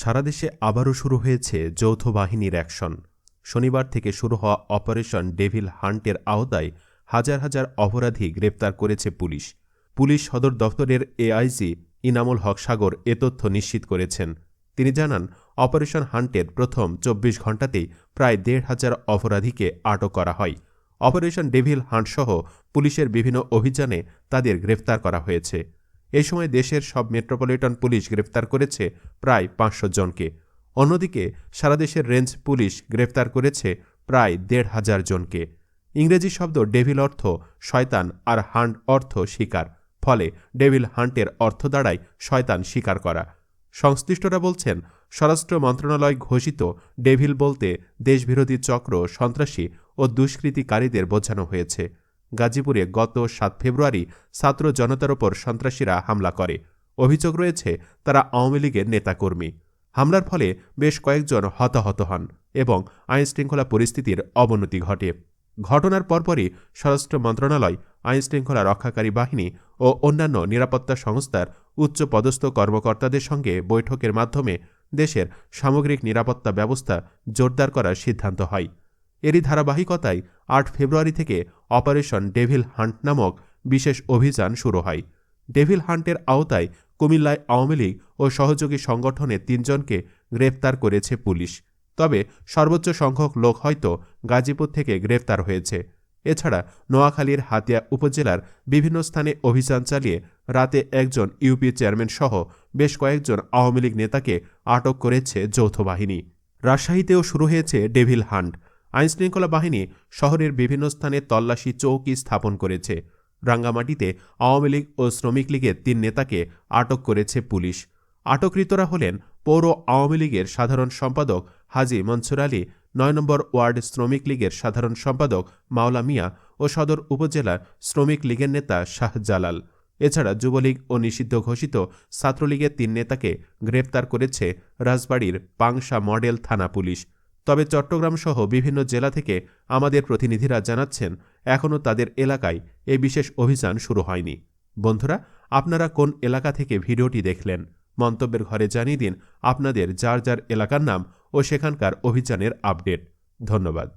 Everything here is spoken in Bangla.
সারা দেশে আবারও শুরু হয়েছে যৌথ বাহিনীর অ্যাকশন। শনিবার থেকে শুরু হওয়া অপারেশন ডেভিল হান্টের আওতায় হাজার হাজার অপরাধী গ্রেপ্তার করেছে পুলিশ। পুলিশ সদর দফতরের এআইজি ইনামুল হক সাগর এ তথ্য নিশ্চিত করেছেন। তিনি জানান, অপারেশন হান্টের প্রথম চব্বিশ ঘণ্টাতেই প্রায় দেড় হাজার অপরাধীকে আটক করা হয়। অপারেশন ডেভিল হান্টসহ পুলিশের বিভিন্ন অভিযানে তাদের গ্রেফতার করা হয়েছে। এই সময় দেশের সব মেট্রোপলিটন পুলিশ গ্রেফতার করেছে প্রায় পাঁচশো জনকে। অন্যদিকে সারা দেশের রেঞ্জ পুলিশ গ্রেফতার করেছে প্রায় দেড় হাজার জনকে। ইংরেজি শব্দ ডেভিল অর্থ শয়তান আর হান্ট অর্থ শিকার। ফলে ডেভিল হান্টের অর্থ দাঁড়ায় শয়তান শিকার করা। সংশ্লিষ্টরা বলছেন, স্বরাষ্ট্র মন্ত্রণালয় ঘোষিত ডেভিল বলতে দেশবিরোধী চক্র, সন্ত্রাসী ও দুষ্কৃতিকারীদের বোঝানো হয়েছে। গাজীপুরে গত সাত ফেব্রুয়ারি ছাত্র জনতার ওপর সন্ত্রাসীরা হামলা করে। অভিযোগ রয়েছে, তারা আওয়ামী লীগের নেতাকর্মী। হামলার ফলে বেশ কয়েকজন হতাহত হন এবং আইনশৃঙ্খলা পরিস্থিতির অবনতি ঘটে। ঘটনার পরপরই স্বরাষ্ট্র মন্ত্রণালয়, আইনশৃঙ্খলা রক্ষাকারী বাহিনী ও অন্যান্য নিরাপত্তা সংস্থার উচ্চপদস্থ কর্মকর্তাদের সঙ্গে বৈঠকের মাধ্যমে দেশের সামগ্রিক নিরাপত্তা ব্যবস্থা জোরদার করার সিদ্ধান্ত হয়। এরই ধারাবাহিকতায় আট ফেব্রুয়ারি থেকে অপারেশন ডেভিল হান্ট নামক বিশেষ অভিযান শুরু হয়। ডেভিল হান্টের আওতায় কুমিল্লায় আওয়ামী লীগ ও সহযোগী সংগঠনের তিনজনকে গ্রেফতার করেছে পুলিশ। তবে সর্বোচ্চ সংখ্যক লোক হয়তো গাজীপুর থেকে গ্রেফতার হয়েছে। এছাড়া নোয়াখালীর হাতিয়া উপজেলার বিভিন্ন স্থানে অভিযান চালিয়ে রাতে একজন ইউপি চেয়ারম্যান সহ বেশ কয়েকজন আওয়ামী লীগ নেতাকে আটক করেছে যৌথ বাহিনী। রাজশাহীতেও শুরু হয়েছে ডেভিল হান্ট। আইনশৃঙ্খলা বাহিনী শহরের বিভিন্ন স্থানে তল্লাশি চৌকি স্থাপন করেছে। রাঙ্গামাটিতে আওয়ামী লীগ ও শ্রমিক লীগের তিন নেতাকে আটক করেছে পুলিশ। আটককৃতরা হলেন পৌর আওয়ামী লীগের সাধারণ সম্পাদক হাজি মনসুর আলী, নয় নম্বর ওয়ার্ড শ্রমিক লীগের সাধারণ সম্পাদক মাওলা মিয়া ও সদর উপজেলার শ্রমিক লীগের নেতা শাহ জালাল। এছাড়া যুবলীগ ও নিষিদ্ধ ঘোষিত ছাত্রলীগের তিন নেতাকে গ্রেপ্তার করেছে রাজবাড়ীর পাংশা মডেল থানা পুলিশ। তবে চট্টগ্রাম সহ বিভিন্ন জেলা থেকে আমাদের প্রতিনিধিরা জানাচ্ছেন, এখনও তাদের এলাকায় এই বিশেষ অভিযান শুরু হয়নি। বন্ধুরা, আপনারা কোন এলাকা থেকে ভিডিওটি দেখলেন, মন্তব্যের ঘরে জানিয়ে দিন আপনাদের যার যার এলাকার নাম ও সেখানকার অভিযানের আপডেট। ধন্যবাদ।